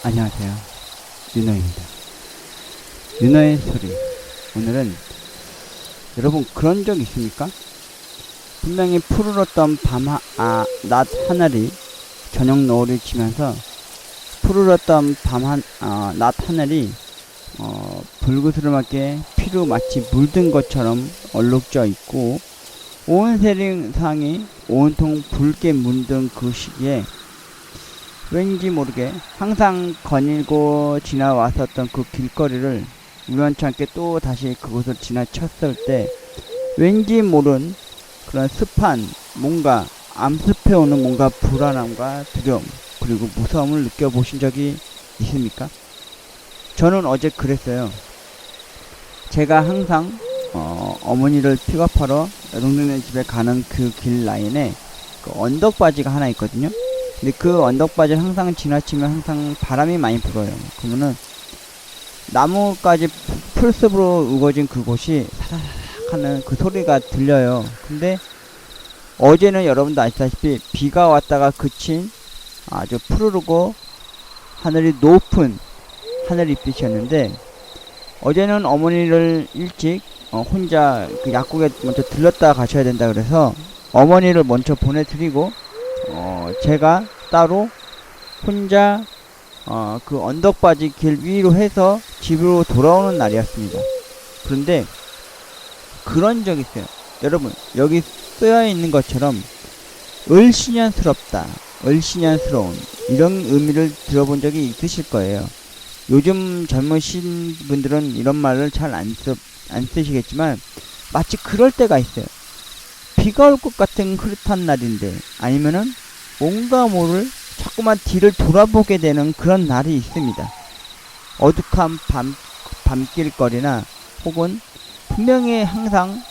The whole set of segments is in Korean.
안녕하세요. 윤호입니다. 윤호의 소리. 오늘은 여러분 그런 적 있습니까? 분명히 푸르렀던 밤, 하, 아, 낮 하늘이 저녁 노을을 치면서 푸르렀던 밤, 한, 아, 낮 하늘이 어, 불그스름하게 피로 마치 물든 것처럼 얼룩져 있고 온 세상이 온통 붉게 물든 그 시기에 왠지 모르게 항상 거닐고 지나왔었던 그 길거리를 우연찮게 또 다시 그곳을 지나쳤을 때 왠지 모른 그런 습한 뭔가 암습해오는 뭔가 불안함과 두려움 그리고 무서움을 느껴보신 적이 있습니까? 저는 어제 그랬어요. 제가 항상 어, 어머니를 픽업하러 여동생네 집에 가는 그 길 라인에 그 언덕바지가 하나 있거든요. 근데 그 언덕바지를 항상 지나치면 항상 바람이 많이 불어요. 그러면은 나무까지 풀숲으로 우거진 그곳이 사사삭 하는 그 소리가 들려요. 근데 어제는 여러분도 아시다시피 비가 왔다가 그친 아주 푸르르고 하늘이 높은 하늘빛이었는데 어제는 어머니를 일찍 어, 혼자 그 약국에 먼저 들렀다 가셔야 된다 그래서 어머니를 먼저 보내드리고 어, 제가 따로 혼자 어, 그 언덕바지 길 위로 해서 집으로 돌아오는 날이었습니다. 그런데 그런 적 있어요. 여러분 여기 쓰여 있는 것처럼 을신년스럽다, 을신년스러운 이런 의미를 들어본 적이 있으실 거예요. 요즘 젊으신 분들은 이런 말을 잘안 안 쓰시겠지만 마치 그럴 때가 있어요. 비가 올 것 같은 흐릿한 날인데 아니면은 뭔가 모를 자꾸만 뒤를 돌아보게 되는 그런 날이 있습니다. 어둑한 밤 밤길거리나 혹은 분명히 항상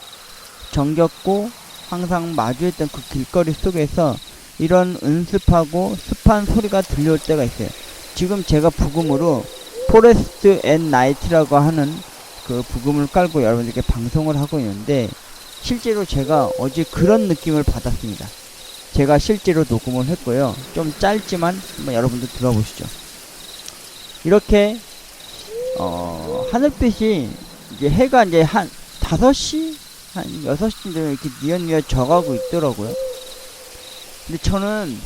정겹고 항상 마주했던 그 길거리 속에서 이런 은습하고 습한 소리가 들려올 때가 있어요. 지금 제가 부금으로 포레스트 앤 나이트라고 하는 그 부금을 깔고 여러분들께 방송을 하고 있는데 실제로 제가 어제 그런 느낌을 받았습니다. 제가 실제로 녹음을 했고요. 좀 짧지만 한번 여러분들 들어보시죠. 이렇게 어, 하늘빛이 이제 해가 이제 한 5시 한 6시쯤 되면 이렇게 뉘엿뉘엿 져가고 있더라고요. 근데 저는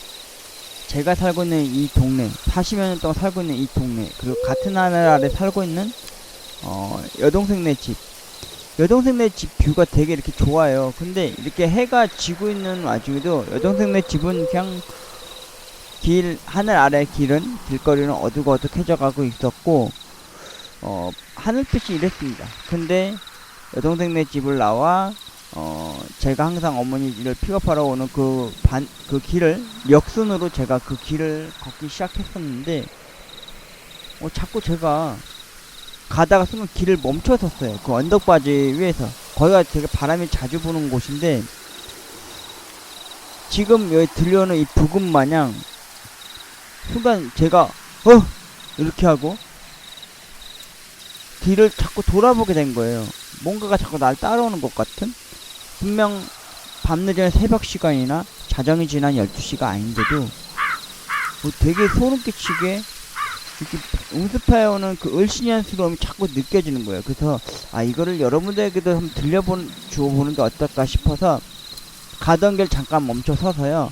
제가 살고 있는 이 동네, 40여 년 동안 살고 있는 이 동네, 그리고 같은 하늘 아래 살고 있는 어, 여동생네 집. 여동생네 집 뷰가 되게 이렇게 좋아요. 근데 이렇게 해가 지고 있는 와중에도 여동생네 집은 그냥 길, 하늘 아래 길은, 길거리는 어둑어둑해져 가고 있었고, 어, 하늘빛이 이랬습니다. 근데 여동생네 집을 나와, 어, 제가 항상 어머니를 픽업하러 오는 그 반, 그 길을, 역순으로 제가 그 길을 걷기 시작했었는데, 어, 자꾸 제가 가다가 순간 길을 멈춰 섰어요. 그 언덕바지 위에서. 거기가 되게 바람이 자주 부는 곳인데, 지금 여기 들려오는 이 부금 마냥, 순간 제가, 어! 이렇게 하고, 뒤를 자꾸 돌아보게 된 거예요. 뭔가가 자꾸 날 따라오는 것 같은? 분명 밤늦은 새벽 시간이나 자정이 지난 12시가 아닌데도, 뭐 되게 소름 끼치게 이렇게 응습해오는 그 을신연스러움이 자꾸 느껴지는 거예요. 그래서 아 이거를 여러분들에게도 한번 들려본 주어보는 게 어떨까 싶어서 가던 길 잠깐 멈춰 서서요.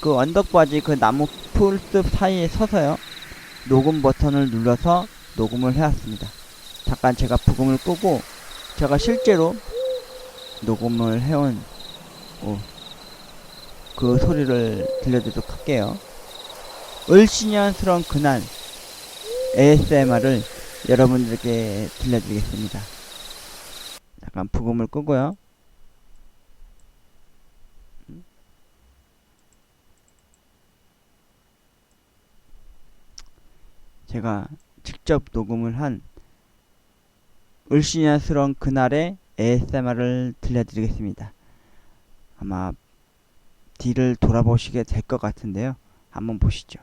그 언덕바지 그 나무 풀숲 사이에 서서요. 녹음 버튼을 눌러서 녹음을 해왔습니다. 잠깐 제가 부금을 끄고 제가 실제로 녹음을 해온 어, 그 소리를 들려드리도록 할게요. 을신연스러운 그날 ASMR을 여러분들께 들려드리겠습니다. 잠깐 부금을 끄고요. 제가 직접 녹음을 한 을씨냐스러운 그날의 ASMR을 들려드리겠습니다. 아마 뒤를 돌아보시게 될 것 같은데요. 한번 보시죠.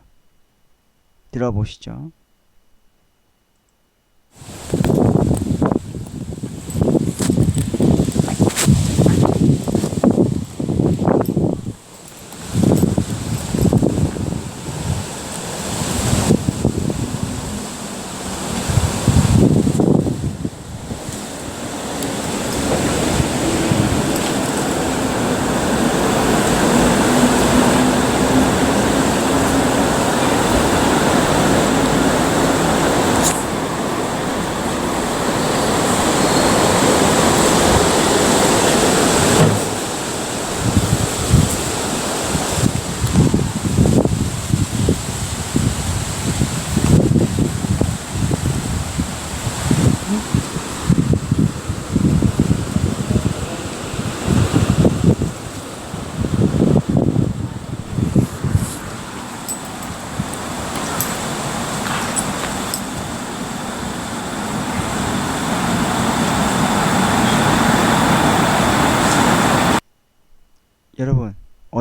들어보시죠. Thank you.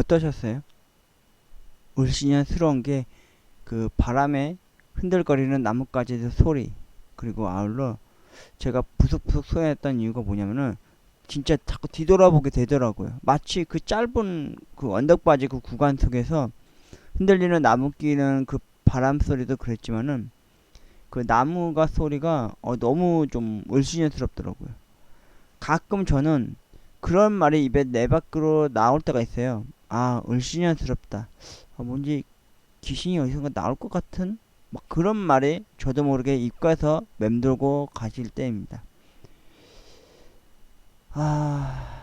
어떠셨어요? 울신현스러운 게 그 바람에 흔들거리는 나뭇가지의 소리 그리고 아울러 제가 부석부석 소연했던 이유가 뭐냐면은 진짜 자꾸 뒤돌아보게 되더라고요. 마치 그 짧은 그 언덕바지 그 구간 속에서 흔들리는 나무 끼는 그 바람 소리도 그랬지만은 그 나무가 소리가 어, 너무 좀 을씨년스럽더라고요. 가끔 저는 그런 말이 입에 내 밖으로 나올 때가 있어요. 아, 을씨년스럽다. 아, 뭔지 귀신이 어디선가 나올 것 같은 막 그런 말이 저도 모르게 입가에서 맴돌고 가실 때입니다. 아,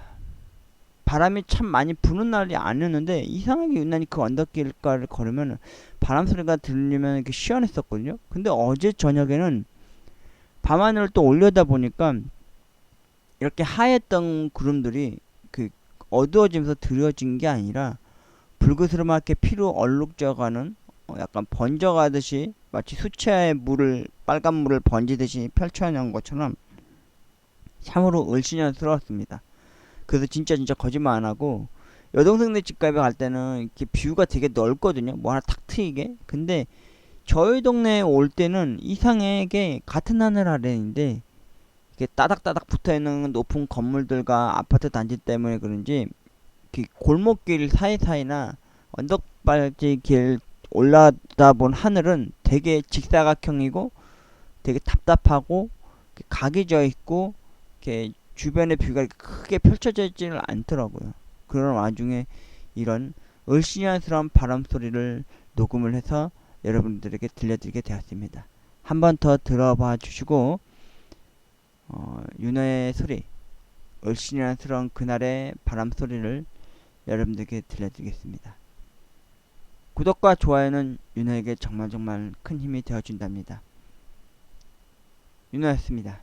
바람이 참 많이 부는 날이 아니었는데 이상하게 유난히 그 언덕길가를 걸으면 바람 소리가 들리면 이렇게 시원했었거든요. 근데 어제 저녁에는 밤하늘을 또 올려다 보니까 이렇게 하였던 구름들이 그 어두워지면서 드려진 게 아니라 붉으스름하게 피로 얼룩져가는 어, 약간 번져가듯이 마치 수채화에 물을 빨간 물을 번지듯이 펼쳐놓은 것처럼 참으로 을씨년스러웠습니다. 그래서 진짜 진짜 거짓말 안 하고 여동생네 집값에 갈 때는 이렇게 뷰가 되게 넓거든요. 뭐 하나 탁 트이게. 근데 저희 동네에 올 때는 이상하게 같은 하늘 아래인데 이렇게 따닥따닥 붙어 있는 높은 건물들과 아파트 단지 때문에 그런지 그 골목길 사이사이나 언덕발지 길 올라다 본 하늘은 되게 직사각형이고 되게 답답하고 각이 져 있고 이렇게 주변의 뷰가 크게 펼쳐져 있지는 않더라고요. 그런 와중에 이런 을씨년스러운 바람 소리를 녹음을 해서 여러분들에게 들려드리게 되었습니다. 한 번 더 들어봐 주시고 어, 윤호의 소리, 을씨년스러운 그날의 바람 소리를 여러분들에게 들려드리겠습니다. 구독과 좋아요는 윤호에게 정말 정말 큰 힘이 되어준답니다. 윤호였습니다.